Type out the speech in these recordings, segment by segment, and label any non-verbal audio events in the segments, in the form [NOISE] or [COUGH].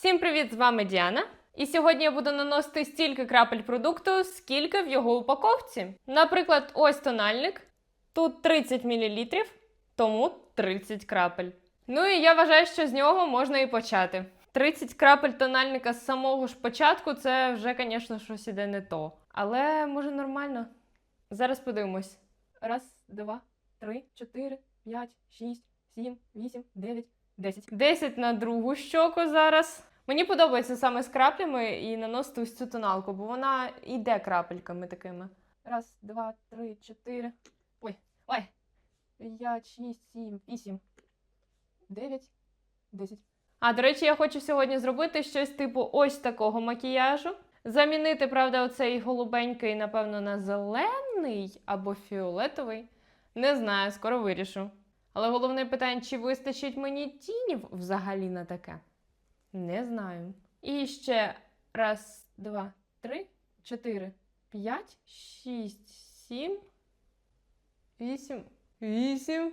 Всім привіт! З вами Діана. І сьогодні я буду наносити стільки крапель продукту, скільки в його упаковці. Наприклад, ось тональник. Тут 30 мл, тому 30 крапель. Ну і я вважаю, що з нього можна і почати. 30 крапель тональника з самого ж початку це вже, звісно, щось іде не то. Але може нормально. Зараз подивимось. Раз, два, три, чотири, п'ять, шість, сім, вісім, дев'ять, десять. Десять на другу щоку зараз. Мені подобається саме з краплями і наносити ось цю тоналку, бо вона йде крапельками такими. Раз, два, три, чотири. Ой, ой. П'ять, шість, сім, вісім, дев'ять, десять. А, до речі, я хочу сьогодні зробити щось типу ось такого макіяжу. Замінити, правда, оцей голубенький, напевно, на зелений або фіолетовий. Не знаю, скоро вирішу. Але головне питання, чи вистачить мені тінів взагалі на таке? Не знаю. І ще раз, два, три, чотири, п'ять, шість, сім, вісім, вісім,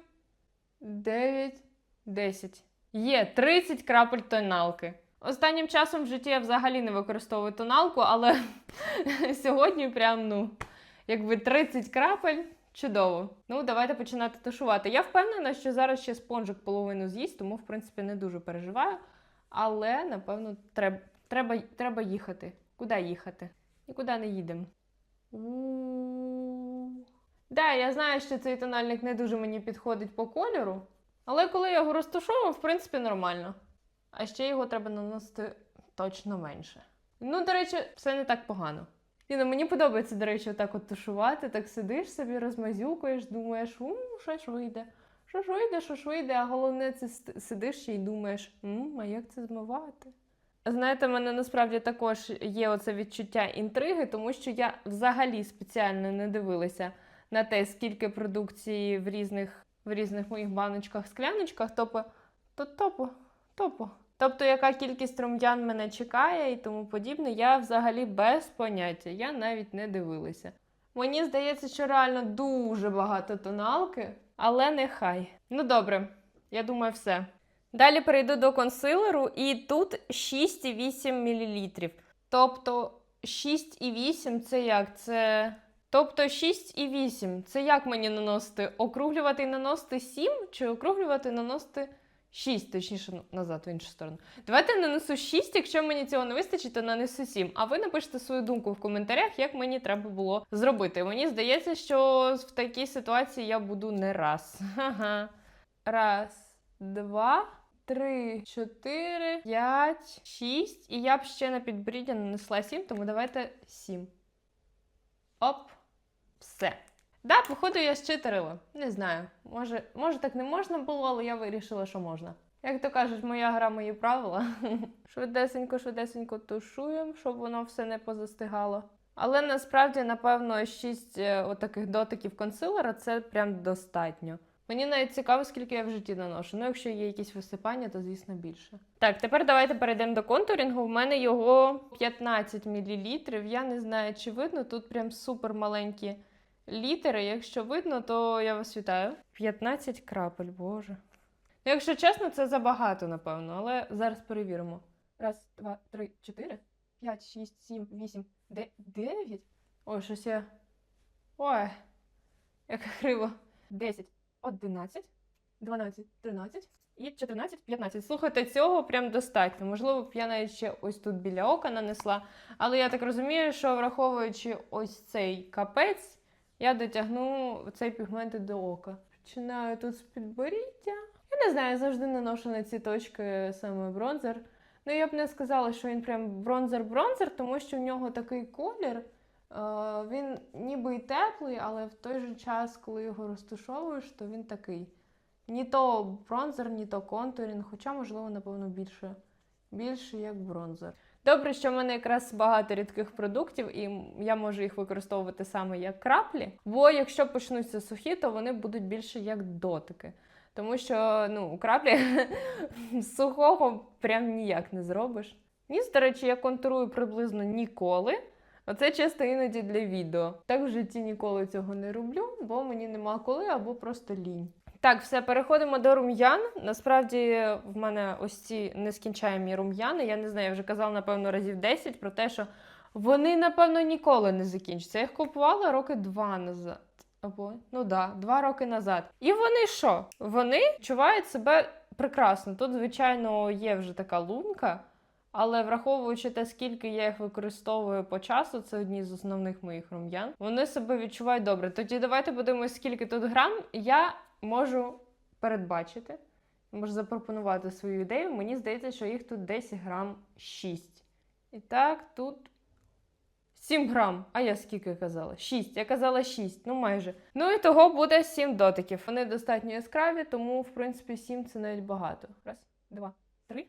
дев'ять, десять. Є 30 крапель тоналки. Останнім часом в житті я взагалі не використовую тоналку, але [LAUGHS] сьогодні прям, ну, якби 30 крапель. Чудово. Ну, давайте починати тушувати. Я впевнена, що зараз ще спонжик половину з'їсть, тому, в принципі, не дуже переживаю. Але, напевно, треба, треба, треба їхати. Куди їхати? Нікуди не їдемо. Да, я знаю, що цей тональник не дуже мені підходить по кольору, але коли я його розташовую, в принципі, нормально. А ще його треба наносити точно менше. Ну, до речі, все не так погано. І ну, мені подобається, до речі, отак от тушувати, так сидиш собі, розмазюкаєш, думаєш, у, що ж вийде, що ж вийде, що ж вийде, а головне, це сидиш й думаєш, а як це змивати? Знаєте, в мене насправді також є оце відчуття інтриги, тому що я взагалі спеціально не дивилася на те, скільки продукції в різних, в різних моїх баночках, скляночках, тобто, то топо, топо. Тобто, яка кількість рум'ян мене чекає і тому подібне, я взагалі без поняття, я навіть не дивилася. Мені здається, що реально дуже багато тоналки, але нехай. Ну добре, я думаю, все. Далі перейду до консилеру, і тут 6,8 мл. Тобто 6,8 це як? Це. Тобто 6,8 це як мені наносити? Округлювати і наносити 7 чи округлювати і наносити 6, точніше ну, назад в іншу сторону. Давайте я нанесу 6, якщо мені цього не вистачить, то нанесу 7. А ви напишете свою думку в коментарях, як мені треба було зробити. Мені здається, що в такій ситуації я буду не раз. Ха-ха. Раз, два, три, чотири, п'ять, шість. І я б ще на підборіддя нанесла сім, тому давайте сім. Оп, все. Да, походу, я щитерила. Не знаю. Може, може так не можна було, але я вирішила, що можна. Як то кажуть, моя гра, мої правила. [LAUGHS] Швидесенько, швидесенько тушуємо, щоб воно все не позастигало. Але насправді, напевно, 6 отаких дотиків консилера це прям достатньо. Мені навіть цікаво, скільки я в житті наношу. Ну, якщо є якісь висипання, то звісно більше. Так, тепер давайте перейдемо до контурінгу. В мене його 15 мл. Я не знаю, чи видно. Тут прям супер маленькі літери. Якщо видно, то я вас вітаю. 15 крапель, боже. Ну, якщо чесно, це забагато, напевно, але зараз перевіримо. Раз, два, три, чотири, п'ять, шість, сім, вісім, де- дев'ять. Ой, щось я. Ой, як криво. Десять, одинадцять, дванадцять, тринадцять і 14, 15. Слухайте, цього прям достатньо. Можливо, б я навіть ще ось тут біля ока нанесла. Але я так розумію, що враховуючи ось цей капець, я дотягну цей пігмент до ока. Починаю тут з підборіддя. Я не знаю, я завжди наношу на ці точки саме бронзер. Ну, я б не сказала, що він прям бронзер-бронзер, тому що в нього такий колір. Е, він ніби й теплий, але в той же час, коли його розташовуєш, то він такий. Ні то бронзер, ні то контурінг, хоча, можливо, напевно, більше, більше як бронзер. Добре, що в мене якраз багато рідких продуктів, і я можу їх використовувати саме як краплі. Бо якщо почнуться сухі, то вони будуть більше як дотики. Тому що ну, краплі [LAUGHS] сухого прям ніяк не зробиш. Ніс, до речі, я контурую приблизно ніколи. Оце чисто іноді для відео. Так в житті ніколи цього не роблю, бо мені нема коли або просто лінь. Так, все, переходимо до рум'ян. Насправді в мене ось ці нескінчаємі рум'яни. Я не знаю, я вже казала, напевно, разів 10 про те, що вони, напевно, ніколи не закінчаться. Я їх купувала роки два назад. Або, ну да, два роки назад. І вони що? Вони відчувають себе прекрасно. Тут, звичайно, є вже така лунка. Але враховуючи те, скільки я їх використовую по часу, це одні з основних моїх рум'ян. Вони себе відчувають добре. Тоді давайте подивимось, скільки тут грам. Я можу передбачити, можу запропонувати свою ідею. Мені здається, що їх тут десь грам 6. І так, тут 7 грам. А я скільки казала? 6. Я казала 6, ну майже. Ну і того буде 7 дотиків. Вони достатньо яскраві, тому, в принципі, 7 це навіть багато. Раз, два, три,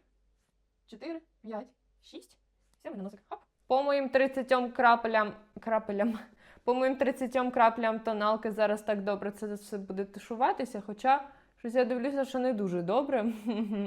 чотири, п'ять, шість. Сім носик. Хоп. По моїм 30 крапелям. крапелям. По моїм 30 краплям тоналки зараз так добре це все буде тушуватися, хоча щось я дивлюся, що не дуже добре.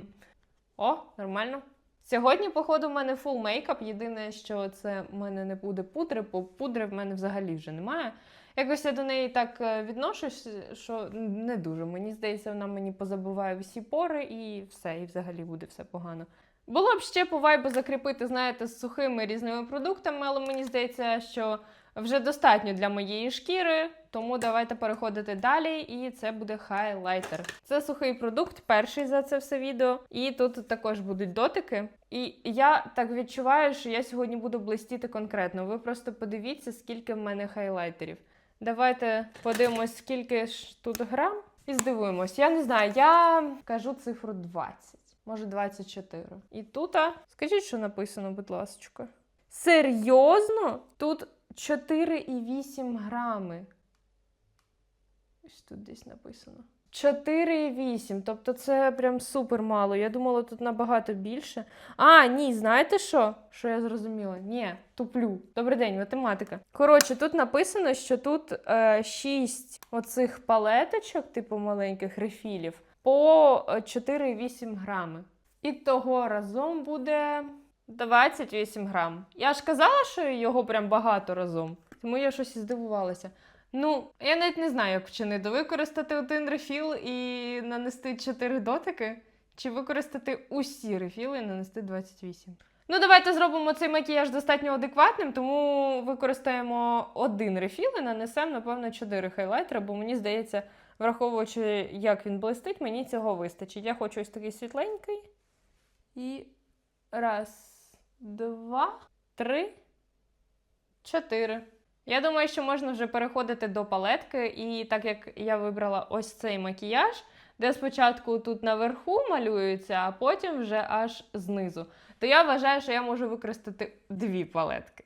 [LAUGHS] О, нормально. Сьогодні, походу, в мене фул мейкап. Єдине, що це в мене не буде пудри, бо пудри в мене взагалі вже немає. Якось я до неї так е, відношусь, що не дуже. Мені здається, вона мені позабуває всі пори і все, і взагалі буде все погано. Було б ще по вайбу закріпити, знаєте, з сухими різними продуктами, але мені здається, що вже достатньо для моєї шкіри, тому давайте переходити далі, і це буде хайлайтер. Це сухий продукт, перший за це все відео. І тут також будуть дотики. І я так відчуваю, що я сьогодні буду блистіти конкретно. Ви просто подивіться, скільки в мене хайлайтерів. Давайте подивимось, скільки ж тут грам, і здивуємось. Я не знаю, я кажу цифру 20, може 24. І тут, скажіть, що написано, будь ласка. Серйозно? Тут 4,8 грами. Ось тут десь написано. 4,8. Тобто це прям супер мало. Я думала, тут набагато більше. А, ні, знаєте що? Що я зрозуміла? Ні, туплю. Добрий день, математика. Коротше, тут написано, що тут е, 6 оцих палеточок, типу маленьких рефілів, по е, 4,8 грами. І того разом буде 28 грам. Я ж казала, що його прям багато разом. Тому я щось здивувалася. Ну, я навіть не знаю, як вчинити. Використати один рефіл і нанести 4 дотики, чи використати усі рефіли і нанести 28. Ну, давайте зробимо цей макіяж достатньо адекватним, тому використаємо один рефіл і нанесемо, напевно, 4 хайлайтери, бо мені здається, враховуючи, як він блистить, мені цього вистачить. Я хочу ось такий світленький. І раз, два, три, чотири. Я думаю, що можна вже переходити до палетки, і так як я вибрала ось цей макіяж, де спочатку тут наверху малюється, а потім вже аж знизу, то я вважаю, що я можу використати дві палетки.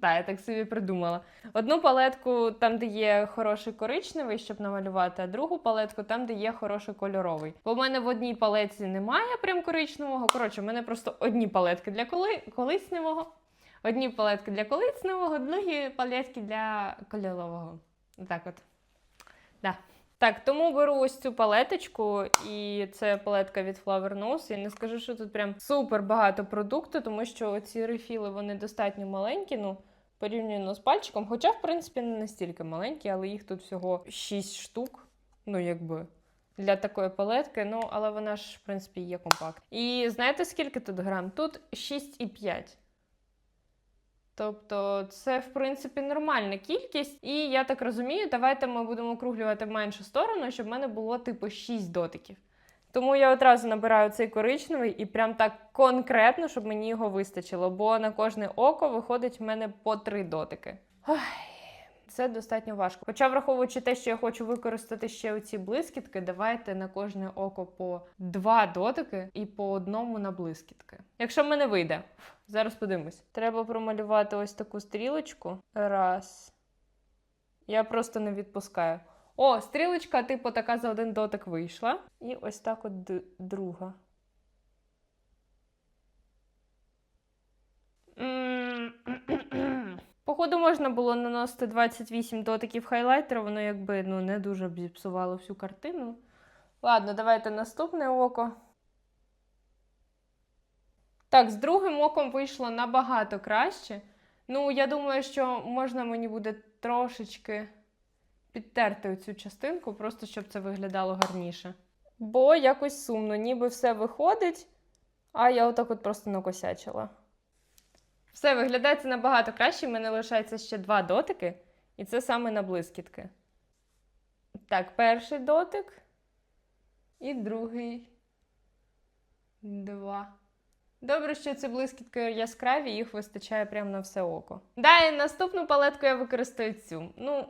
Так, я так собі придумала. Одну палетку там, де є хороший коричневий, щоб намалювати, а другу палетку там, де є хороший кольоровий. Бо в мене в одній палетці немає прям коричневого. Коротше, в мене просто одні палетки для коли... колисневого. Одні палетки для колисневого, другі палетки для кольорового. Так от. Да. Так, тому беру ось цю палеточку, і це палетка від Flower Nose. Я не скажу, що тут прям супер багато продукту, тому що ці рефіли вони достатньо маленькі, ну, порівняно з пальчиком. Хоча, в принципі, не настільки маленькі, але їх тут всього 6 штук. Ну, якби. Для такої палетки, ну, але вона ж, в принципі, є компакт. І знаєте, скільки тут грам? Тут 6,5. Тобто це, в принципі, нормальна кількість. І я так розумію, давайте ми будемо округлювати меншу сторону, щоб в мене було типу 6 дотиків. Тому я одразу набираю цей коричневий і прям так конкретно, щоб мені його вистачило. Бо на кожне око виходить в мене по 3 дотики. Ой, це достатньо важко. Хоча, враховуючи те, що я хочу використати ще оці блискітки, давайте на кожне око по 2 дотики і по одному на блискітки. Якщо в мене вийде. Зараз подивимось. Треба промалювати ось таку стрілочку. Раз. Я просто не відпускаю. О, стрілочка, типу, така за один дотик вийшла. І ось так от друга. Походу, можна було наносити 28 дотиків хайлайтера, воно якби ну, не дуже б зіпсувало всю картину. Ладно, давайте наступне око. Так, з другим оком вийшло набагато краще. Ну, я думаю, що можна мені буде трошечки підтерти оцю частинку, просто щоб це виглядало гарніше. Бо якось сумно, ніби все виходить, а я отак от просто накосячила. Все, виглядає це набагато краще. В мене лишається ще два дотики, і це саме на блискітки. Так, перший дотик і другий. Два. Добре, що ці блискітки яскраві, їх вистачає прямо на все око. Далі наступну палетку я використаю цю. Ну,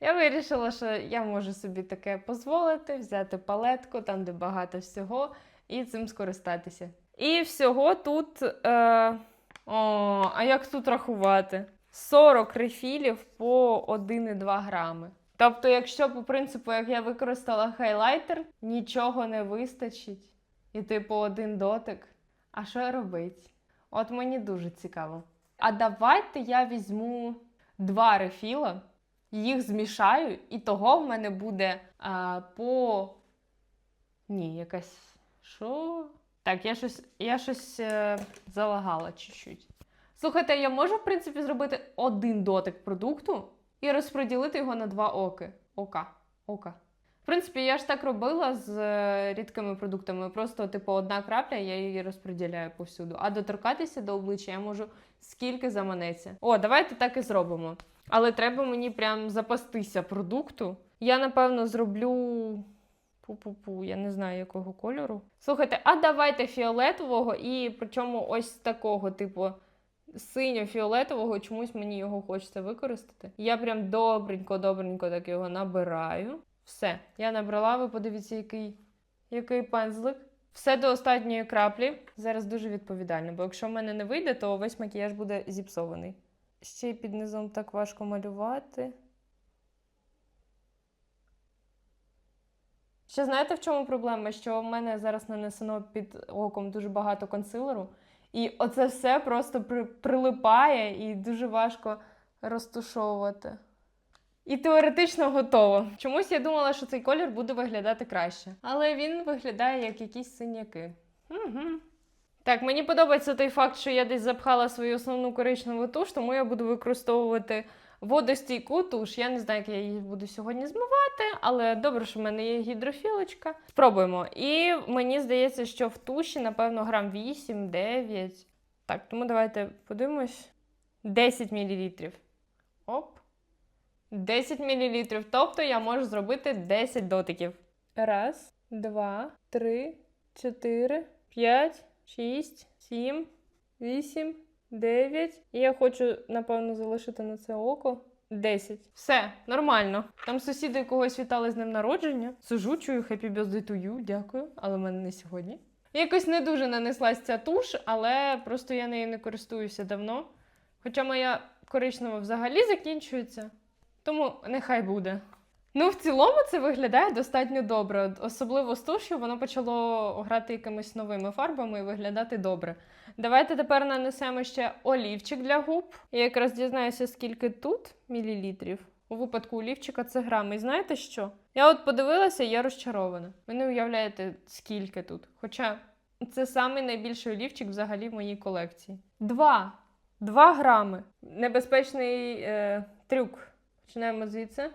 я вирішила, що я можу собі таке дозволити, взяти палетку, там, де багато всього, і цим скористатися. І всього тут. Е... О, а як тут рахувати? 40 рефілів по 1,2 грами. Тобто, якщо по принципу, як я використала хайлайтер, нічого не вистачить, і типу один дотик. А що робити? От мені дуже цікаво. А давайте я візьму два рефіла, їх змішаю, і того в мене буде а, по. Ні, якась. Що? Так, я щось, я щось е, залагала чуть-чуть. Слухайте, я можу, в принципі, зробити один дотик продукту і розподілити його на два оки. Ока. Ока. В принципі, я ж так робила з е, рідкими продуктами. Просто, типу, одна крапля, я її розподіляю повсюду. А доторкатися до обличчя я можу скільки заманеться. О, давайте так і зробимо. Але треба мені прям запастися продукту. Я, напевно, зроблю. Пу-пу-пу, я не знаю якого кольору. Слухайте, а давайте фіолетового і причому ось такого, типу, синьо-фіолетового, чомусь мені його хочеться використати. Я прям добренько-добренько так його набираю. Все, я набрала, ви подивіться, який, який пензлик. Все до останньої краплі. Зараз дуже відповідально, бо якщо в мене не вийде, то весь макіяж буде зіпсований. Ще й під низом так важко малювати. Ще знаєте, в чому проблема? Що в мене зараз нанесено під оком дуже багато консилеру, і оце все просто при- прилипає і дуже важко розтушовувати. І теоретично готово. Чомусь я думала, що цей колір буде виглядати краще. Але він виглядає як якісь синяки. Угу. Так, мені подобається той факт, що я десь запхала свою основну коричневу туш, тому я буду використовувати водостійку туш. Я не знаю, як я її буду сьогодні змивати, але добре, що в мене є гідрофілочка. Спробуємо. І мені здається, що в туші, напевно, грам 8-9. Так, тому давайте подивимось. 10 мл. Оп. 10 мл. Тобто я можу зробити 10 дотиків. Раз, два, три, чотири, п'ять, шість, сім, вісім, дев'ять. І я хочу, напевно, залишити на це око. 10. Все, нормально. Там сусіди когось вітали з днем народження. Сижу, чую Happy birthday to you, дякую, але в мене не сьогодні. Якось не дуже нанеслась ця туш, але просто я нею не користуюся давно. Хоча моя коричнева взагалі закінчується. Тому нехай буде. Ну, в цілому це виглядає достатньо добре. Особливо з туш'ю воно почало грати якимись новими фарбами і виглядати добре. Давайте тепер нанесемо ще олівчик для губ. Я якраз дізнаюся, скільки тут мілілітрів. У випадку олівчика це грами. І знаєте що? Я от подивилася, я розчарована. Ви не уявляєте, скільки тут. Хоча це самий найбільший олівчик взагалі в моїй колекції. Два. Два грами. Небезпечний е, трюк. Починаємо звідси.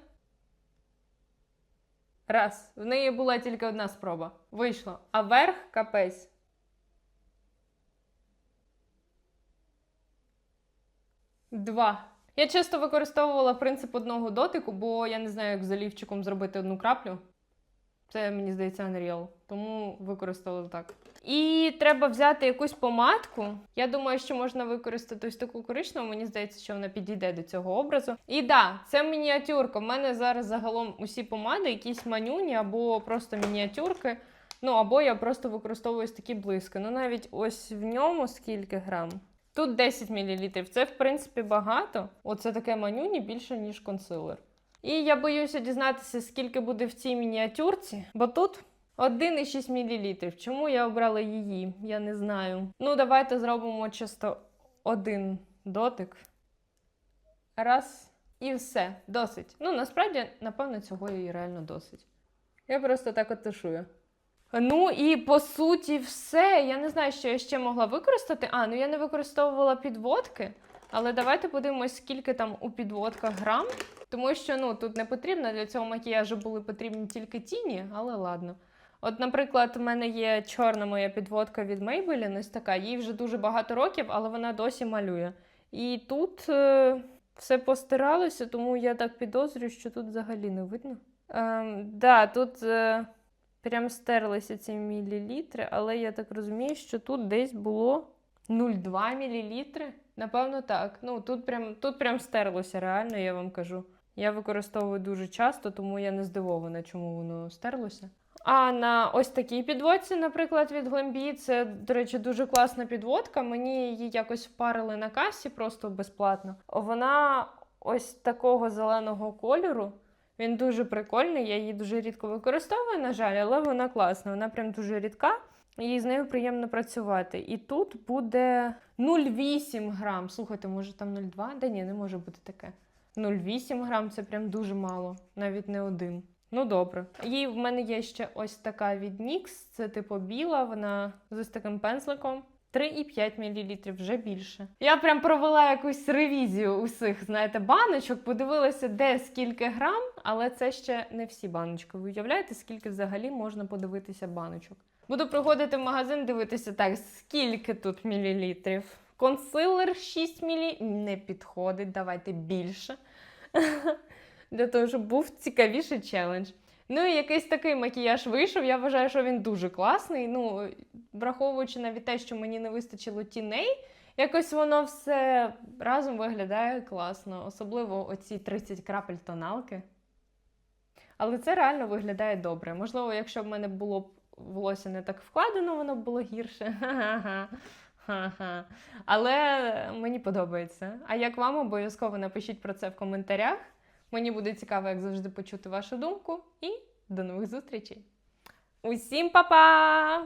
Раз. В неї була тільки одна спроба. Вийшло. А верх капець. Два. Я часто використовувала принцип одного дотику, бо я не знаю, як з олівчиком зробити одну краплю. Це, мені здається, Unreal. Тому використала так. І треба взяти якусь помадку. Я думаю, що можна використати ось таку коричневу. Мені здається, що вона підійде до цього образу. І да, це мініатюрка. У мене зараз загалом усі помади, якісь манюні або просто мініатюрки. Ну, або я просто використовую ось такі блиски. Ну, навіть ось в ньому скільки грам? Тут 10 мл. Це, в принципі, багато. Оце таке манюні більше, ніж консилер. І я боюся дізнатися, скільки буде в цій мініатюрці, бо тут 1,6 мл. Чому я обрала її? Я не знаю. Ну, давайте зробимо чисто один дотик. Раз. І все. Досить. Ну, насправді, напевно, цього і реально досить. Я просто так от тушую. Ну і по суті, все. Я не знаю, що я ще могла використати. А, ну я не використовувала підводки. Але давайте подивимось, скільки там у підводках грам. Тому що ну, тут не потрібно, для цього макіяжу були потрібні тільки тіні, але ладно. От, наприклад, у мене є чорна моя підводка від Maybelline, ось така, їй вже дуже багато років, але вона досі малює. І тут е, все постиралося, тому я так підозрюю, що тут взагалі не видно. Ем, да, тут е, прям стерлися ці мілілітри, але я так розумію, що тут десь було 0,2 мілілітри. Напевно, так. Ну, тут прям, тут прям стерлося, реально, я вам кажу. Я використовую дуже часто, тому я не здивована, чому воно стерлося. А на ось такій підводці, наприклад, від Glambi, це, до речі, дуже класна підводка. Мені її якось впарили на касі просто безплатно. Вона ось такого зеленого кольору. Він дуже прикольний, я її дуже рідко використовую, на жаль, але вона класна. Вона прям дуже рідка, і з нею приємно працювати. І тут буде 0,8 грам. Слухайте, може там 0,2? Да ні, не може бути таке. 0,8 грам це прям дуже мало, навіть не один. Ну добре. І в мене є ще ось така від NYX, це типу біла, вона з ось таким пензликом. 3,5 мл, вже більше. Я прям провела якусь ревізію усіх, знаєте, баночок, подивилася, де скільки грам, але це ще не всі баночки. Ви уявляєте, скільки взагалі можна подивитися баночок? Буду приходити в магазин, дивитися так, скільки тут мілілітрів. Консилер 6 мл не підходить, давайте більше. [LAUGHS] Для того, щоб був цікавіший челендж. Ну і якийсь такий макіяж вийшов. Я вважаю, що він дуже класний. Ну, враховуючи навіть те, що мені не вистачило тіней, якось воно все разом виглядає класно, особливо оці 30 крапель тоналки. Але це реально виглядає добре. Можливо, якщо б в мене було б волосся не так вкладено, воно б було гірше. Ха-ха. Але мені подобається. А як вам обов'язково напишіть про це в коментарях. Мені буде цікаво, як завжди, почути вашу думку. І до нових зустрічей. Усім па-па!